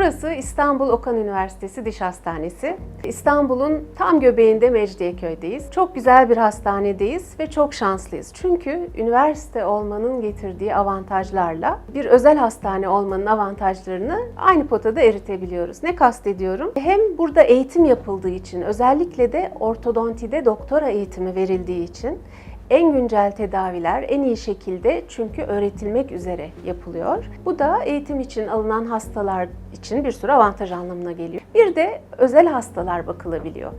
Burası İstanbul Okan Üniversitesi Diş Hastanesi. İstanbul'un tam göbeğinde Mecidiyeköy'deyiz. Çok güzel bir hastanedeyiz ve çok şanslıyız. Çünkü üniversite olmanın getirdiği avantajlarla bir özel hastane olmanın avantajlarını aynı potada eritebiliyoruz. Ne kastediyorum? Hem burada eğitim yapıldığı için, özellikle de ortodontide doktora eğitimi verildiği için en güncel tedaviler en iyi şekilde çünkü öğretilmek üzere yapılıyor. Bu da eğitim için alınan hastalar için bir sürü avantaj anlamına geliyor. Bir de özel hastalar bakılabiliyor.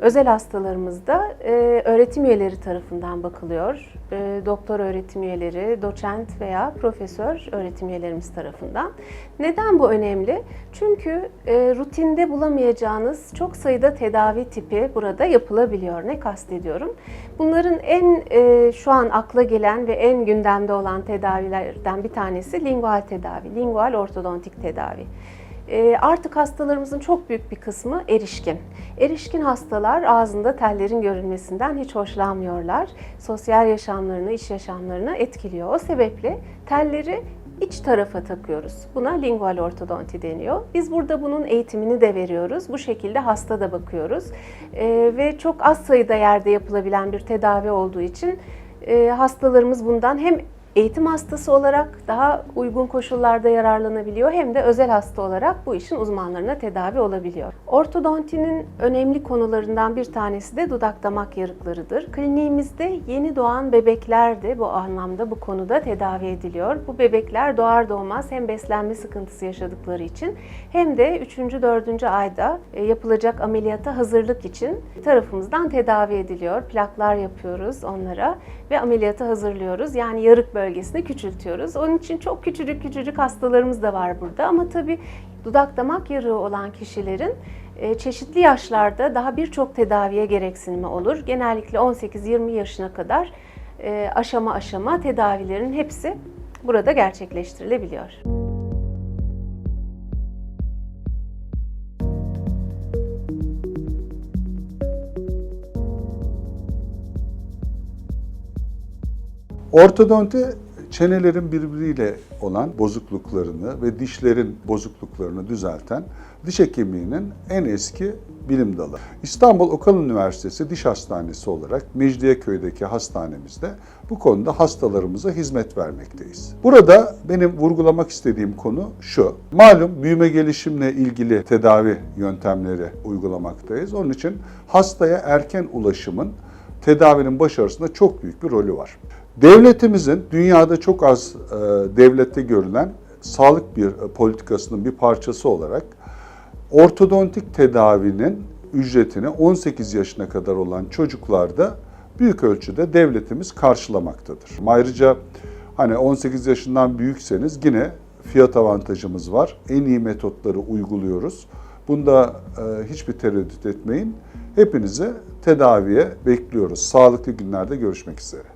Özel hastalarımızda e, öğretim üyeleri tarafından bakılıyor. E, doktor öğretim üyeleri, doçent veya profesör öğretim üyelerimiz tarafından. Neden bu önemli? Çünkü e, rutinde bulamayacağınız çok sayıda tedavi tipi burada yapılabiliyor. Ne kastediyorum? Bunların en e, şu an akla gelen ve en gündemde olan tedavilerden bir tanesi lingual tedavi, lingual ortodontik tedavi. E, Artık hastalarımızın çok büyük bir kısmı erişkin. Erişkin hastalar ağzında tellerin görünmesinden hiç hoşlanmıyorlar. Sosyal yaşamlarını, iş yaşamlarını etkiliyor. O sebeple telleri iç tarafa takıyoruz. Buna lingual ortodonti deniyor. Biz burada bunun eğitimini de veriyoruz. Bu şekilde hasta da bakıyoruz. E, ve çok az sayıda yerde yapılabilen bir tedavi olduğu için e, hastalarımız bundan hem eğitim hastası olarak daha uygun koşullarda yararlanabiliyor hem de özel hasta olarak bu işin uzmanlarına tedavi olabiliyor. Ortodontinin önemli konularından bir tanesi de dudak damak yarıklarıdır. Kliniğimizde yeni doğan bebekler de bu anlamda bu konuda tedavi ediliyor. Bu bebekler doğar doğmaz hem beslenme sıkıntısı yaşadıkları için hem de 3. 4. ayda e, yapılacak ameliyata hazırlık için tarafımızdan tedavi ediliyor. Plaklar yapıyoruz onlara ve ameliyata hazırlıyoruz. Yani yarık bölgesini küçültüyoruz. Onun için çok küçücük küçücük hastalarımız da var burada ama tabii dudak damak yarığı olan kişilerin e, çeşitli yaşlarda daha birçok tedaviye gereksinimi olur. Genellikle 18-20 yaşına kadar e, aşama aşama tedavilerin hepsi burada gerçekleştirilebiliyor. Ortodonti çenelerin birbiriyle olan bozukluklarını ve dişlerin bozukluklarını düzelten diş hekimliğinin en eski bilim dalı. İstanbul Okan Üniversitesi Diş Hastanesi olarak Mecidiyeköy'deki hastanemizde bu konuda hastalarımıza hizmet vermekteyiz. Burada benim vurgulamak istediğim konu şu. Malum büyüme gelişimle ilgili tedavi yöntemleri uygulamaktayız. Onun için hastaya erken ulaşımın tedavinin başarısında çok büyük bir rolü var. Devletimizin dünyada çok az e, devlette görülen sağlık bir e, politikasının bir parçası olarak ortodontik tedavinin ücretini 18 yaşına kadar olan çocuklarda büyük ölçüde devletimiz karşılamaktadır. Ayrıca hani 18 yaşından büyükseniz yine fiyat avantajımız var. En iyi metotları uyguluyoruz. Bunda e, hiçbir tereddüt etmeyin. Hepinizi tedaviye bekliyoruz. Sağlıklı günlerde görüşmek üzere.